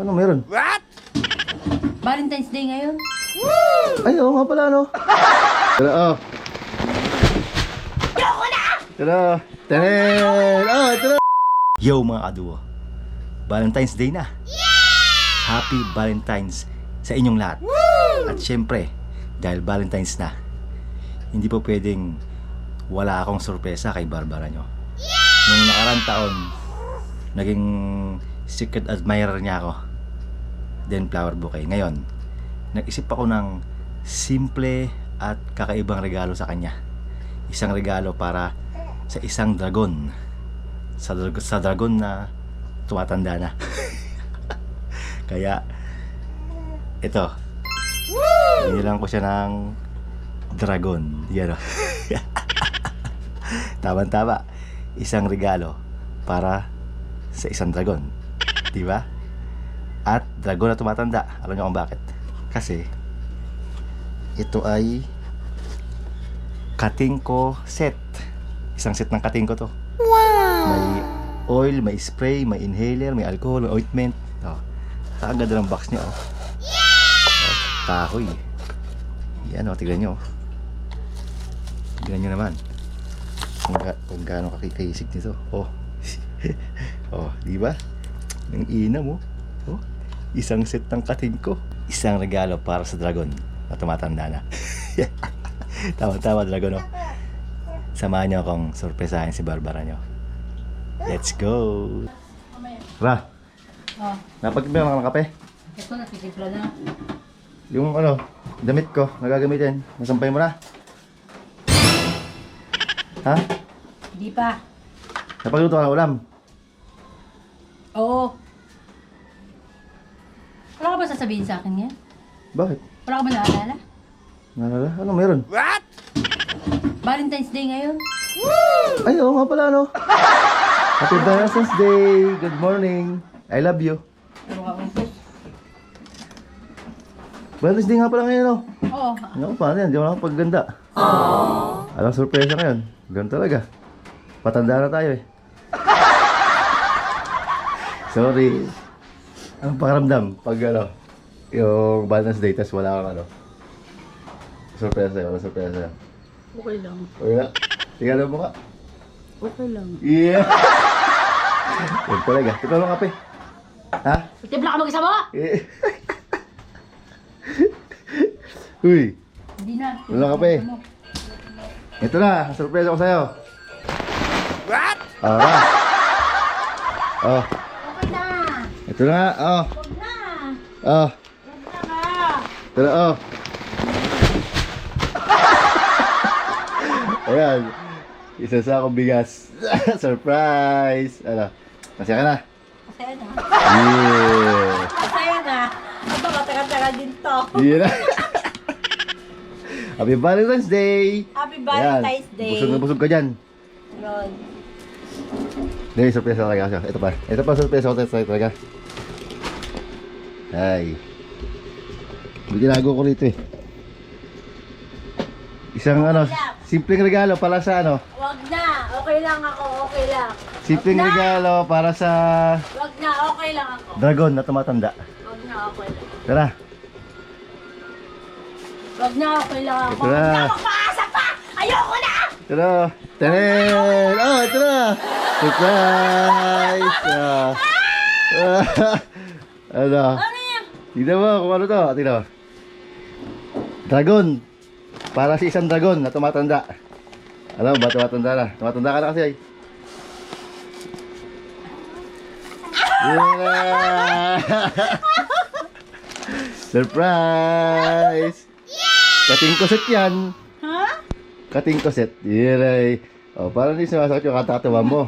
Ano meron? Valentine's Day ngayon. Ay, oo nga pala, no? Tara, oh. Tara. Tenen! Oh, tara! Yo, mga kaduo. Valentine's Day na. Happy Valentine's sa inyong lahat. At syempre, dahil Valentine's na, hindi po pwedeng wala akong sorpresa kay Barbara nyo. Nung nakarang taon, naging secret admirer niya ako. Then flower bouquet. Ngayon, nag-isip ako ng simple at kakaibang regalo sa kanya. Isang regalo para sa isang dragon. Sa, sa dragon na tumatanda na. Kaya, ito. Binilang ko siya ng dragon. Yan o. Tama-tama. Isang regalo para sa isang dragon. Di ba? At dragon na tumatanda. Alam niyo kung bakit? Kasi ito ay katingko set. Isang set ng katingko to. May oil, may spray, may inhaler, may alcohol, may ointment. Oh. Ang ganda ng box niya oh. Oh, kahoy. Yan oh, tignan niyo. oh. Tignan niyo naman. Kung, ga- kung gaano kakikaisig nito. Oh. oh, di ba? Ang ina mo. Oh. Isang set ng katingko. Isang regalo para sa dragon na tumatanda na. Tama-tama, dragon, oh. Samahan niyo akong sorpresahin si Barbara niyo. Let's go! Ra, Oh, napagtimpla ka ng kape? ito natitimpla na. Yung ano, damit ko, nagagamitin. Nasampay mo na. Ha? Di pa. Napagluto ka ng ulam. Oo. Wala ka ba sasabihin sa akin yan? Bakit? Wala ka ba naalala? Nalala? Ano meron? Valentine's Day ngayon. Ay, oo nga pala, no? Happy Valentine's Day! Good morning! I love you. Puro ka umpos. Valentine's Day nga pala ngayon, no? Oo. Ano paano yan? Di mo na pagganda. Alam, sorpresa ngayon. Ganun talaga. Patanda na tayo eh. Sorry. Ang pakiramdam pag ano, yung Valentine's Day, tas wala kang ano. Sorpresa sa'yo, wala sorpresa sa'yo. Okay lang. Wala. Tingnan mo ka. Okay lang. Yeah! Yan talaga. Ito lang kape. Ha? Timpla ka mag-isa mo? Uy, Hindi na. Wala ka pa eh. ito na. Ang sorpresa ko sa'yo. What? Ah. Oh, Okay. Ito na. Oh, Huwag na. oh. Huwag na ka. Ito na, oh. Ayan. Isa sa akong bigas. Surprise! Ano? Masaya ka na? Masaya na. Yeah! Masaya na. Aba, matagal-tagal din to. Yeah! Happy Valentine's Day! Happy Ayan. Valentine's Day. Busog na busog ka dyan. Yun. Hindi, surpresa talaga siya. Ito pa. Ito pa surpresa ko sa'yo talaga. Ay. May tinago ko rito eh. Isang ano, simpleng regalo para sa ano, Wag na. Okay lang ako. Okay lang. simpleng Wag na. regalo para sa Wag na. Okay lang ako. dragon na tumatanda. Wag na. Okay lang. Tara. Wag na. Okay lang ako. Na. Wag na. Magpaasa pa. Ayoko na. Tara. Tenen! Oh, na! Surprise! Ah. ano? Ano? Tignan mo kung ano to. Tignan mo. Dragon. Para sa isang dragon na tumatanda. Alam mo ba tumatanda na? Tumatanda ka na kasi ay. Yeah! Surprise! Kating koset yan. Ha? Kating koset. Yan ay. Oh, parang hindi sumasakit yung katatawa mo.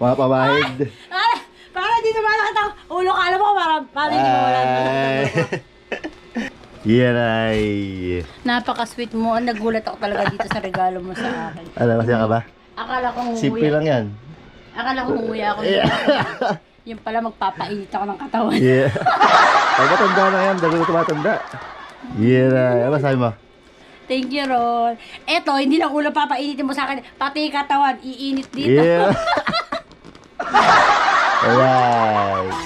Mga pamahid. Ah, para di naman nakita ang ulo ka. Alam mo, para, para hindi mo wala. Ay. Yan ay. Napaka-sweet mo. Nagulat ako talaga dito sa regalo mo sa akin. Ano, masaya ka ba? Akala ko Simple umuwi. lang yan. Akala ko umuwi ako. Yung pala magpapainit ako ng katawan. Yeah. Pag matanda na yan, dalawa na tumatanda. Yeah. Ano sabi mo? Thank you, Ron. Eto, hindi lang ulo papainitin mo sa akin. Pati yung katawan, iinit dito. Yeah. Alright.